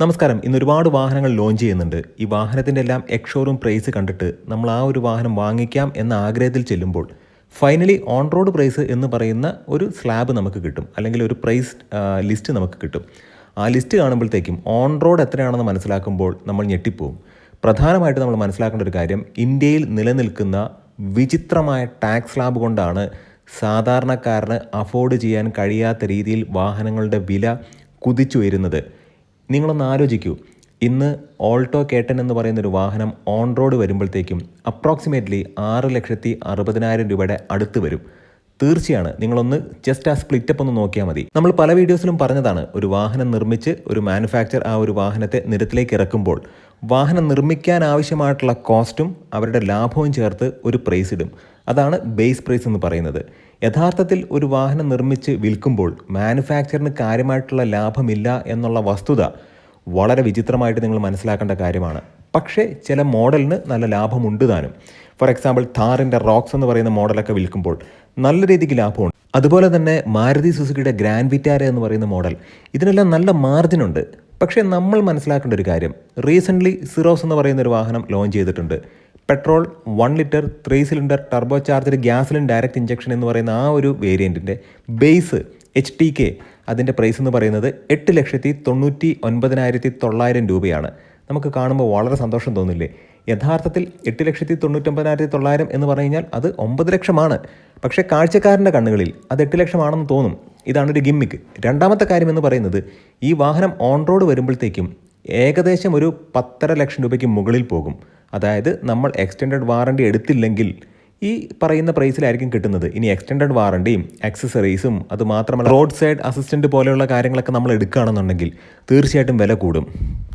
നമസ്കാരം. ഇന്ന് ഒരുപാട് വാഹനങ്ങൾ ലോഞ്ച് ചെയ്യുന്നുണ്ട്. ഈ വാഹനത്തിന്റെ എല്ലാം എക്സ്ഷോറൂം പ്രൈസ് കണ്ടിട്ട് നമ്മൾ ആ ഒരു വാഹനം വാങ്ങിക്കാം എന്ന ആഗ്രഹത്തിൽ ചെല്ലുമ്പോൾ ഫൈനലി ഓൺ റോഡ് പ്രൈസ് എന്ന് പറയുന്ന ഒരു സ്ലാബ് നമുക്ക് കിട്ടും. അല്ലെങ്കിൽ ഒരു പ്രൈസ് ലിസ്റ്റ് നമുക്ക് കിട്ടും. ആ ലിസ്റ്റ് കാണുമ്പോഴത്തേക്കും ഓൺ റോഡ് എത്രയാണെന്ന് മനസ്സിലാക്കുമ്പോൾ നമ്മൾ ഞെട്ടിപ്പോവും. പ്രധാനമായിട്ട് നമ്മൾ മനസ്സിലാക്കേണ്ട ഒരു കാര്യം ഇന്ത്യയിൽ നിലനിൽക്കുന്ന വിചിത്രമായ ടാക്സ് സ്ലാബ് കൊണ്ടാണ് സാധാരണക്കാരന് അഫോർഡ് ചെയ്യാൻ കഴിയാത്ത രീതിയിൽ വാഹനങ്ങളുടെ വില കുതിച്ചുയരുന്നത്. നിങ്ങളൊന്ന് ആലോചിക്കൂ. ഇന്ന് ഓൾട്ടോ കേട്ടൻ എന്ന് പറയുന്ന ഒരു വാഹനം ഓൺ റോഡ് വരുമ്പോഴത്തേക്കും അപ്രോക്സിമേറ്റ്ലി ആറ് ലക്ഷത്തി അറുപതിനായിരം രൂപയുടെ അടുത്ത് വരും. തീർച്ചയാണ് നിങ്ങളൊന്ന് ജസ്റ്റ് ആ സ്പ്ലിറ്റപ്പ് ഒന്ന് നോക്കിയാൽ മതി. നമ്മൾ പല വീഡിയോസിലും പറഞ്ഞതാണ് ഒരു വാഹനം നിർമ്മിച്ച് ഒരു മാനുഫാക്ചർ ആ ഒരു വാഹനത്തെ നിരത്തിലേക്ക് ഇറക്കുമ്പോൾ വാഹനം നിർമ്മിക്കാൻ ആവശ്യമായിട്ടുള്ള കോസ്റ്റും അവരുടെ ലാഭവും ചേർത്ത് ഒരു പ്രൈസ് ഇടും. അതാണ് ബേസ് പ്രൈസ് എന്ന് പറയുന്നത്. യഥാർത്ഥത്തിൽ ഒരു വാഹനം നിർമ്മിച്ച് വിൽക്കുമ്പോൾ മാനുഫാക്ചറിന് കാര്യമായിട്ടുള്ള ലാഭമില്ല എന്നുള്ള വസ്തുത വളരെ വിചിത്രമായിട്ട് നിങ്ങൾ മനസ്സിലാക്കേണ്ട കാര്യമാണ്. പക്ഷേ ചില മോഡലിന് നല്ല ലാഭമുണ്ട് താനും. ഫോർ എക്സാമ്പിൾ താറിന്റെ റോക്സ് എന്ന് പറയുന്ന മോഡലൊക്കെ വിൽക്കുമ്പോൾ നല്ല രീതിക്ക് ലാഭമുണ്ട്. അതുപോലെ തന്നെ മാരുതി സുസുക്കിയുടെ ഗ്രാൻഡ് വിറ്റാര എന്ന് പറയുന്ന മോഡൽ. ഇതിനെല്ലാം നല്ല മാർജിനുണ്ട് പക്ഷേ നമ്മൾ മനസ്സിലാക്കേണ്ട ഒരു കാര്യം റീസെന്റ്ലി സിറോസ് എന്ന് പറയുന്ന ഒരു വാഹനം ലോഞ്ച് ചെയ്തിട്ടുണ്ട്. Petrol one litre three cylinder turbo charger ഗ്യാസിലും direct injection എന്ന് പറയുന്ന ആ ഒരു വേരിയന്റിന്റെ ബേസ് എച്ച് ടി കെ അതിന്റെ പ്രൈസ് എന്ന് പറയുന്നത് എട്ട് ലക്ഷത്തി തൊണ്ണൂറ്റി ഒൻപതിനായിരത്തി തൊള്ളായിരം രൂപയാണ്. നമുക്ക് കാണുമ്പോൾ വളരെ സന്തോഷം തോന്നില്ലേ? യഥാർത്ഥത്തിൽ എട്ട് ലക്ഷത്തി തൊണ്ണൂറ്റൊമ്പതിനായിരത്തി തൊള്ളായിരം എന്ന് പറഞ്ഞു കഴിഞ്ഞാൽ അത് ഒമ്പത് ലക്ഷമാണ്. പക്ഷേ കാഴ്ചക്കാരന്റെ കണ്ണുകളിൽ അത് എട്ട് ലക്ഷമാണെന്ന് തോന്നും. ഇതാണ് ഒരു ഗിമ്മിക്ക് രണ്ടാമത്തെ കാര്യം എന്ന് പറയുന്നത് ഈ വാഹനം ഓൺ റോഡ് വരുമ്പോഴത്തേക്കും ഏകദേശം ഒരു പത്തര ലക്ഷം രൂപയ്ക്ക് മുകളിൽ പോകും. അതായത് നമ്മൾ എക്സ്റ്റൻഡഡ് വാറണ്ടി എടുത്തില്ലെങ്കിൽ ഈ പറയുന്ന പ്രൈസിലായിരിക്കും കിട്ടുന്നത്. ഇനി എക്സ്റ്റൻഡഡ് വാറണ്ടിയും ആക്സസറീസും അത് മാത്രമല്ല റോഡ് സൈഡ് അസിസ്റ്റന്റ് പോലെയുള്ള കാര്യങ്ങളൊക്കെ നമ്മൾ എടുക്കുകയാണെന്നുണ്ടെങ്കിൽ തീർച്ചയായിട്ടും വില കൂടും.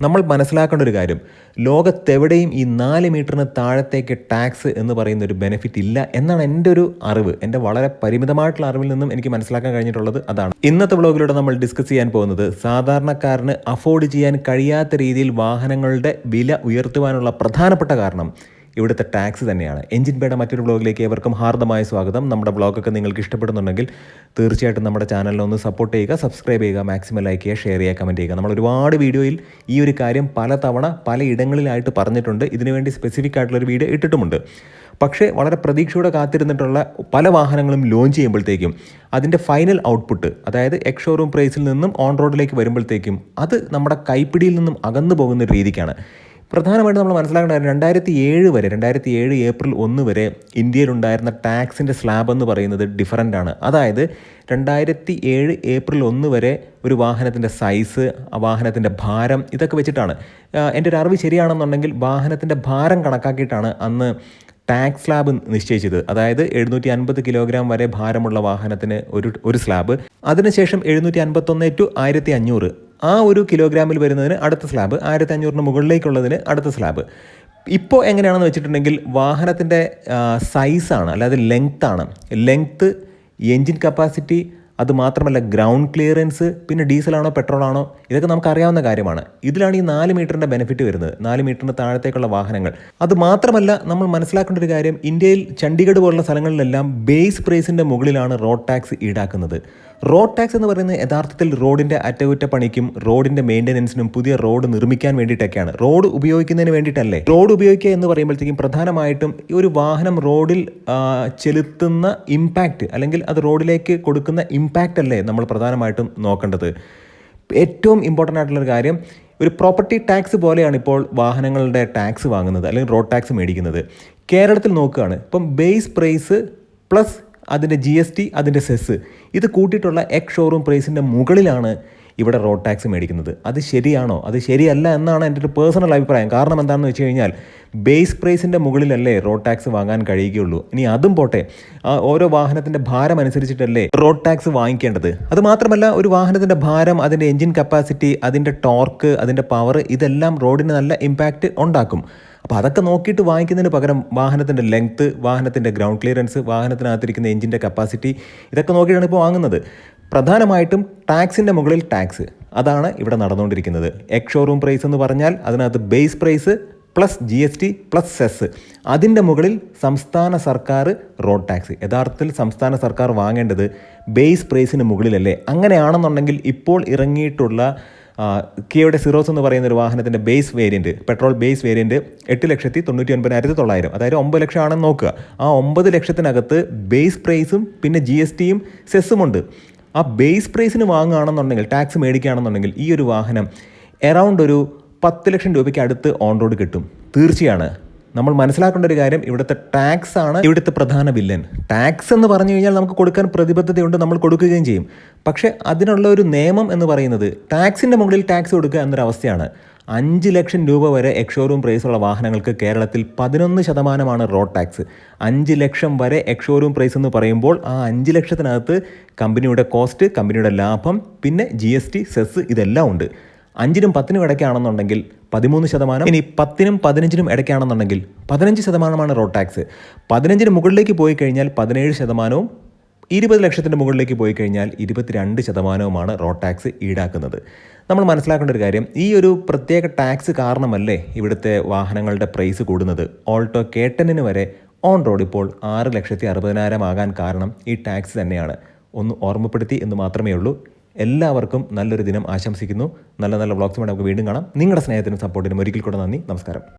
നമ്മൾ മനസ്സിലാക്കേണ്ട ഒരു കാര്യം ലോകത്തെവിടെയും ഈ നാല് മീറ്ററിന് താഴത്തേക്ക് ടാക്സ് എന്ന് പറയുന്ന ഒരു ബെനിഫിറ്റ് ഇല്ല എന്നാണ് എന്റെ ഒരു അറിവ്. എന്റെ വളരെ പരിമിതമായിട്ടുള്ള അറിവിൽ നിന്നും എനിക്ക് മനസ്സിലാക്കാൻ കഴിഞ്ഞിട്ടുള്ളത് അതാണ്. ഇന്നത്തെ വ്ളോഗിലൂടെ നമ്മൾ ഡിസ്കസ് ചെയ്യാൻ പോകുന്നത് സാധാരണക്കാരന് അഫോർഡ് ചെയ്യാൻ കഴിയാത്ത രീതിയിൽ വാഹനങ്ങളുടെ വില ഉയർത്തുവാനുള്ള പ്രധാനപ്പെട്ട കാരണം ഇവിടുത്തെ ടാക്സ് തന്നെയാണ്. എഞ്ചിൻ പേട മറ്റൊരു ബ്ലോഗിലേക്ക് ഏവർക്കും ഹാർദമായ സ്വാഗതം. നമ്മുടെ ബ്ലോഗൊക്കെ നിങ്ങൾക്ക് ഇഷ്ടപ്പെടുന്നുണ്ടെങ്കിൽ തീർച്ചയായിട്ടും നമ്മുടെ ചാനലിനൊന്ന് സപ്പോർട്ട് ചെയ്യുക സബ്സ്ക്രൈബ് ചെയ്യുക മാക്സിമം ലൈക്ക് ചെയ്യുക ഷെയർ ചെയ്യുക കമന്റ് ചെയ്യുക. നമ്മൾ ഒരുപാട് വീഡിയോയിൽ ഈ ഒരു കാര്യം പല തവണ പല ഇടങ്ങളിലായിട്ട് പറഞ്ഞിട്ടുണ്ട് ഇതിനുവേണ്ടി സ്പെസിഫിക് ആയിട്ടുള്ളൊരു വീഡിയോ ഇട്ടിട്ടുമുണ്ട്. പക്ഷേ വളരെ പ്രതീക്ഷയോടെ കാത്തിരുന്നിട്ടുള്ള പല വാഹനങ്ങളും ലോഞ്ച് ചെയ്യുമ്പോഴത്തേക്കും അതിന്റെ ഫൈനൽ ഔട്ട്പുട്ട് അതായത് എക്സ് ഷോറൂം പ്രൈസിൽ നിന്നും ഓൺ റോഡിലേക്ക് വരുമ്പോഴത്തേക്കും അത് നമ്മുടെ കൈപ്പിടിയിൽ നിന്നും അകന്നു പോകുന്ന രീതിക്കാണ്. പ്രധാനമായിട്ടും നമ്മൾ മനസ്സിലാക്കേണ്ട കാര്യം രണ്ടായിരത്തി ഏഴ് വരെ രണ്ടായിരത്തി ഏഴ് ഏപ്രിൽ ഒന്ന് വരെ ഇന്ത്യയിലുണ്ടായിരുന്ന ടാക്സിന്റെ സ്ലാബ് എന്ന് പറയുന്നത് ഡിഫറന്റ് ആണ്. അതായത് രണ്ടായിരത്തി ഏഴ് ഏപ്രിൽ ഒന്ന് വരെ ഒരു വാഹനത്തിന്റെ സൈസ് ആ വാഹനത്തിന്റെ ഭാരം ഇതൊക്കെ വെച്ചിട്ടാണ്. എന്റെ ഒരു അറിവ് ശരിയാണെന്നുണ്ടെങ്കിൽ വാഹനത്തിന്റെ ഭാരം കണക്കാക്കിയിട്ടാണ് അന്ന് ടാക്സ് സ്ലാബ് നിശ്ചയിച്ചത്. അതായത് എഴുന്നൂറ്റി അൻപത് കിലോഗ്രാം വരെ ഭാരമുള്ള വാഹനത്തിന് ഒരു ഒരു സ്ലാബ്. അതിനുശേഷം എഴുന്നൂറ്റി അൻപത്തൊന്ന് ടു ആയിരത്തി അഞ്ഞൂറ് ആ ഒരു കിലോഗ്രാമിൽ വരുന്നതിന് അടുത്ത സ്ലാബ് ആയിരത്തി അഞ്ഞൂറിന് മുകളിലേക്കുള്ളതിന് അടുത്ത സ്ലാബ്. ഇപ്പോൾ എങ്ങനെയാണെന്ന് വെച്ചിട്ടുണ്ടെങ്കിൽ വാഹനത്തിന്റെ സൈസാണ് അല്ലാതെ ലെങ്ത് ആണ്. ലെങ്ത്ത് എൻജിൻ കപ്പാസിറ്റി അത് മാത്രമല്ല ഗ്രൗണ്ട് ക്ലിയറൻസ് പിന്നെ ഡീസലാണോ പെട്രോളാണോ ഇതൊക്കെ നമുക്ക് അറിയാവുന്ന കാര്യമാണ്. ഇതിലാണ് ഈ നാല് മീറ്ററിന്റെ ബെനിഫിറ്റ് വരുന്നത്. നാല് മീറ്ററിന് താഴത്തേക്കുള്ള വാഹനങ്ങൾ. അത് മാത്രമല്ല നമ്മൾ മനസ്സിലാക്കേണ്ട ഒരു കാര്യം ഇന്ത്യയിൽ ചണ്ഡീഗഡ് പോലുള്ള സ്ഥലങ്ങളിലെല്ലാം ബേസ് പ്രൈസിന്റെ മുകളിലാണ് റോഡ് ടാക്സ് ഈടാക്കുന്നത്. റോഡ് ടാക്സ് എന്ന് പറയുന്നത് യഥാർത്ഥത്തിൽ റോഡിന്റെ അറ്റകുറ്റപ്പണിക്കും റോഡിന്റെ മെയിന്റനൻസിനും പുതിയ റോഡ് നിർമ്മിക്കാൻ വേണ്ടിയിട്ടൊക്കെയാണ്. റോഡ് ഉപയോഗിക്കുന്നതിന് വേണ്ടിയിട്ടല്ലേ? റോഡ് ഉപയോഗിക്കുക എന്ന് പറയുമ്പോഴത്തേക്കും പ്രധാനമായിട്ടും ഒരു വാഹനം റോഡിൽ ചെലുത്തുന്ന ഇമ്പാക്റ്റ് അല്ലെങ്കിൽ അത് റോഡിലേക്ക് കൊടുക്കുന്ന ഇമ്പാക്റ്റ് അല്ലേ നമ്മൾ പ്രധാനമായിട്ടും നോക്കേണ്ടത്. ഏറ്റവും ഇമ്പോർട്ടന്റ് ആയിട്ടുള്ളൊരു കാര്യം ഒരു പ്രോപ്പർട്ടി ടാക്സ് പോലെയാണ് ഇപ്പോൾ വാഹനങ്ങളുടെ ടാക്സ് വാങ്ങുന്നത് അല്ലെങ്കിൽ റോഡ് ടാക്സ് മേടിക്കുന്നത്. കേരളത്തിൽ നോക്കുകയാണ്. ഇപ്പം ബേസ് പ്രൈസ് പ്ലസ് അതിന്റെ ജി എസ് ടി അതിന്റെ സെസ് ഇത് കൂട്ടിയിട്ടുള്ള എക്സ് ഷോറൂം പ്രൈസിന്റെ മുകളിലാണ് ഇവിടെ റോഡ് ടാക്സ് മേടിക്കുന്നത്. അത് ശരിയാണോ? അത് ശരിയല്ല എന്നാണ് എന്റെ ഒരു പേഴ്സണൽ അഭിപ്രായം. കാരണം എന്താണെന്ന് വെച്ച് കഴിഞ്ഞാൽ ബേസ് പ്രൈസിന്റെ മുകളിലല്ലേ റോഡ് ടാക്സ് വാങ്ങാൻ കഴിയുകയുള്ളൂ. ഇനി അതും പോട്ടെ. ഓരോ വാഹനത്തിന്റെ ഭാരം അനുസരിച്ചിട്ടല്ലേ റോഡ് ടാക്സ് വാങ്ങിക്കേണ്ടത്? അത് മാത്രമല്ല ഒരു വാഹനത്തിന്റെ ഭാരം അതിന്റെ എൻജിൻ കപ്പാസിറ്റി അതിന്റെ ടോർക്ക് അതിന്റെ പവർ ഇതെല്ലാം റോഡിന് നല്ല ഇമ്പാക്റ്റ് ഉണ്ടാക്കും. അപ്പോൾ അതൊക്കെ നോക്കിയിട്ട് വാങ്ങിക്കുന്നതിന് പകരം വാഹനത്തിന്റെ ലെങ്ത്ത് വാഹനത്തിന്റെ ഗ്രൗണ്ട് ക്ലിയറൻസ് വാഹനത്തിനകത്തിരിക്കുന്ന എഞ്ചിന്റെ കപ്പാസിറ്റി ഇതൊക്കെ നോക്കിയിട്ടാണ് ഇപ്പോൾ വാങ്ങുന്നത്. പ്രധാനമായിട്ടും ടാക്സിന്റെ മുകളിൽ ടാക്സ് അതാണ് ഇവിടെ നടന്നുകൊണ്ടിരിക്കുന്നത്. എക്സ് ഷോറൂം പ്രൈസ് എന്ന് പറഞ്ഞാൽ അതിനകത്ത് base price plus G S T plus cess അതിന്റെ മുകളിൽ സംസ്ഥാന സർക്കാർ റോഡ് ടാക്സ് യഥാർത്ഥത്തിൽ സംസ്ഥാന സർക്കാർ വാങ്ങേണ്ടത് ബേസ് പ്രൈസിന് മുകളിലല്ലേ? അങ്ങനെയാണെന്നുണ്ടെങ്കിൽ ഇപ്പോൾ ഇറങ്ങിയിട്ടുള്ള കിയയുടെ സിറോസ് എന്ന് പറയുന്ന ഒരു വാഹനത്തിന്റെ base variant petrol base variant എട്ട് ലക്ഷത്തി തൊണ്ണൂറ്റി ഒൻപതിനായിരത്തി തൊള്ളായിരം അതായത് ഒമ്പത് ലക്ഷം ആണെന്ന് നോക്കുക. ആ ഒമ്പത് ലക്ഷത്തിനകത്ത് ബേസ് പ്രൈസും പിന്നെ ജി എസ് ടിയും സെസ്സുമുണ്ട് ആ ബേസ് പ്രൈസിന് വാങ്ങുകയാണെന്നുണ്ടെങ്കിൽ ടാക്സ് മേടിക്കുകയാണെന്നുണ്ടെങ്കിൽ ഈ ഒരു വാഹനം എറൗണ്ട് ഒരു പത്ത് ലക്ഷം രൂപയ്ക്ക് അടുത്ത് ഓൺ റോഡ് കിട്ടും. തീർച്ചയാണ്. നമ്മൾ മനസ്സിലാക്കേണ്ട ഒരു കാര്യം ഇവിടുത്തെ ടാക്സ് ആണ് ഇവിടുത്തെ പ്രധാന വില്ലൻ ടാക്സ് എന്ന് പറഞ്ഞു കഴിഞ്ഞാൽ നമുക്ക് കൊടുക്കാൻ പ്രതിബദ്ധതയുണ്ട് നമ്മൾ കൊടുക്കുകയും ചെയ്യും. പക്ഷേ അതിനുള്ള ഒരു നിയമം എന്ന് പറയുന്നത് ടാക്സിന്റെ മുകളിൽ ടാക്സ് കൊടുക്കുക എന്നൊരവസ്ഥയാണ് അഞ്ച് ലക്ഷം രൂപ വരെ എക്ഷോറൂം പ്രൈസുള്ള വാഹനങ്ങൾക്ക് കേരളത്തിൽ പതിനൊന്ന് ശതമാനമാണ് റോഡ് ടാക്സ് അഞ്ച് ലക്ഷം വരെ എക്ഷോറൂം പ്രൈസ് എന്ന് പറയുമ്പോൾ ആ അഞ്ച് ലക്ഷത്തിനകത്ത് കമ്പനിയുടെ കോസ്റ്റ് കമ്പനിയുടെ ലാഭം പിന്നെ ജി എസ് ടി സെസ് ഇതെല്ലാം ഉണ്ട്. അഞ്ചിനും പത്തിനും ഇടയ്ക്കാണെന്നുണ്ടെങ്കിൽ പതിമൂന്ന് ശതമാനം ഇനി പത്തിനും പതിനഞ്ചിനും ഇടയ്ക്കാണെന്നുണ്ടെങ്കിൽ പതിനഞ്ച് ശതമാനമാണ് റോഡ് ടാക്സ്. പതിനഞ്ചിന് മുകളിലേക്ക് പോയി കഴിഞ്ഞാൽ പതിനേഴ് ശതമാനവും ഇരുപത് ലക്ഷത്തിന്റെ മുകളിലേക്ക് പോയി കഴിഞ്ഞാൽ ഇരുപത്തിരണ്ട് ശതമാനവുമാണ് റോഡ് ടാക്സ് ഈടാക്കുന്നത്. നമ്മൾ മനസ്സിലാക്കേണ്ട ഒരു കാര്യം ഈ ഒരു പ്രത്യേക ടാക്സ് കാരണമല്ലേ ഇവിടുത്തെ വാഹനങ്ങളുടെ പ്രൈസ് കൂടുന്നത്? ഓൾട്ടോ കേട്ടനിന് വരെ ഓൺ റോഡ് ഇപ്പോൾ ആറ് ലക്ഷത്തി അറുപതിനായിരം ആകാൻ കാരണം ഈ ടാക്സ് തന്നെയാണ്. ഒന്ന് ഓർമ്മപ്പെടുത്തി എന്ന് മാത്രമേ ഉള്ളൂ. എല്ലാവർക്കും നല്ലൊരു ദിനം ആശംസിക്കുന്നു. നല്ല നല്ല വ്ളോഗ്സുമായി നമുക്ക് വീണ്ടും കാണാം. നിങ്ങളുടെ സ്നേഹത്തിനും സപ്പോർട്ടിനും ഒരിക്കൽ കൂടെ നന്ദി. നമസ്കാരം.